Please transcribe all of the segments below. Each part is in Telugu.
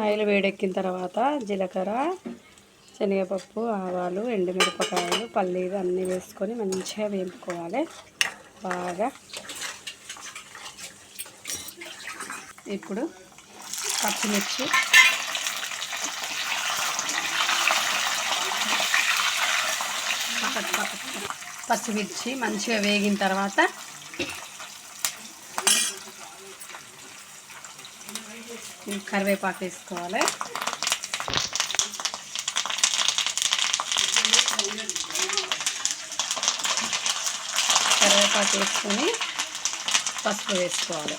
ఆయిల్ వేడెక్కిన తర్వాత జీలకర్ర శనగపప్పు ఆవాలు ఎండుమిరపకాయలు పల్లీలు అన్నీ వేసుకొని మంచిగా వేపుకోవాలి. బాగా. ఇప్పుడు పచ్చిమిర్చి. పచ్చిమిర్చి మంచిగా వేగిన తర్వాత కరివేపాకు వేసుకోవాలి. కరివేపాకు వేసుకొని పసుపు వేసుకోవాలి.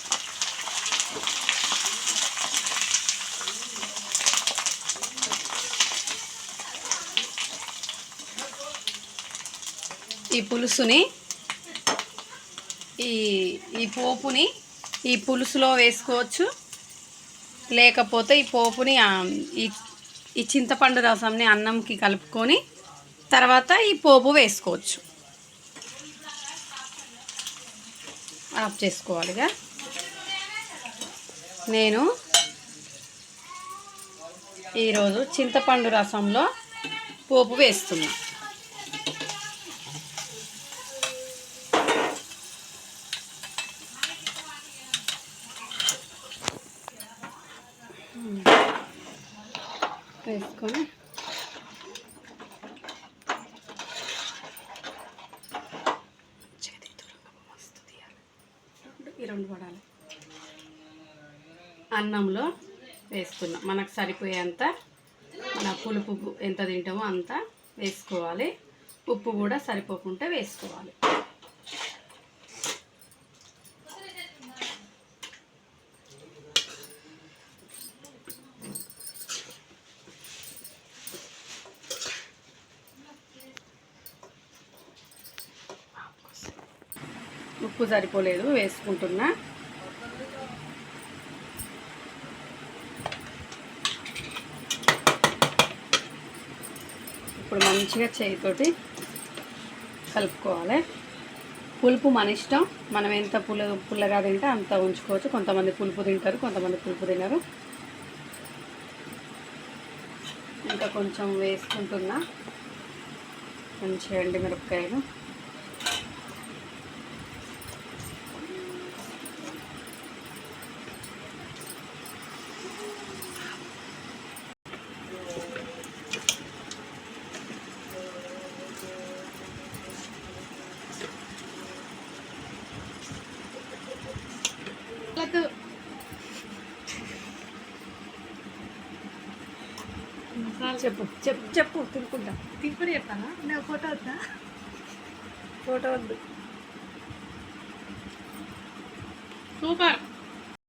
ఈ పులుసుని ఈ ఈ పోపుని ఈ పులుసులో వేసుకోవచ్చు. లేకపోతే ఈ పోపుని ఈ ఈ చింతపండు రసంని అన్నంకి కలుపుకొని తర్వాత ఈ పోపు వేసుకోవచ్చు. ఆఫ్ చేసుకోవాలిగా. నేను ఈరోజు చింతపండు రసంలో పోపు వేస్తున్నాను వేసుకొని. ఈ రెండు పడాలి అన్నంలో వేసుకున్నాం మనకు సరిపోయేంత మన పులుపు ఎంత తింటామో అంత వేసుకోవాలి. ఉప్పు కూడా సరిపోకుండా వేసుకోవాలి. ఉప్పు సరిపోలేదు వేసుకుంటున్నా. ఇప్పుడు మంచిగా చేయితోటి కలుపుకోవాలి. పులుపు మన ఇష్టం. మనం ఎంత పుల్ల పుల్లగా తింటే అంత ఉంచుకోవచ్చు. కొంతమంది పులుపు తింటారు కొంతమంది పులుపు తినరు. ఇంకా కొంచెం వేసుకుంటున్నా. మంచిగా అండి మిరపకాయలు చెప్పు. చెప్పు చెప్పు తినుకుంటా. తిప్పుడు చెప్పాలా నేను ఫోటో వద్దా? ఫోటో వద్దు. సూపర్.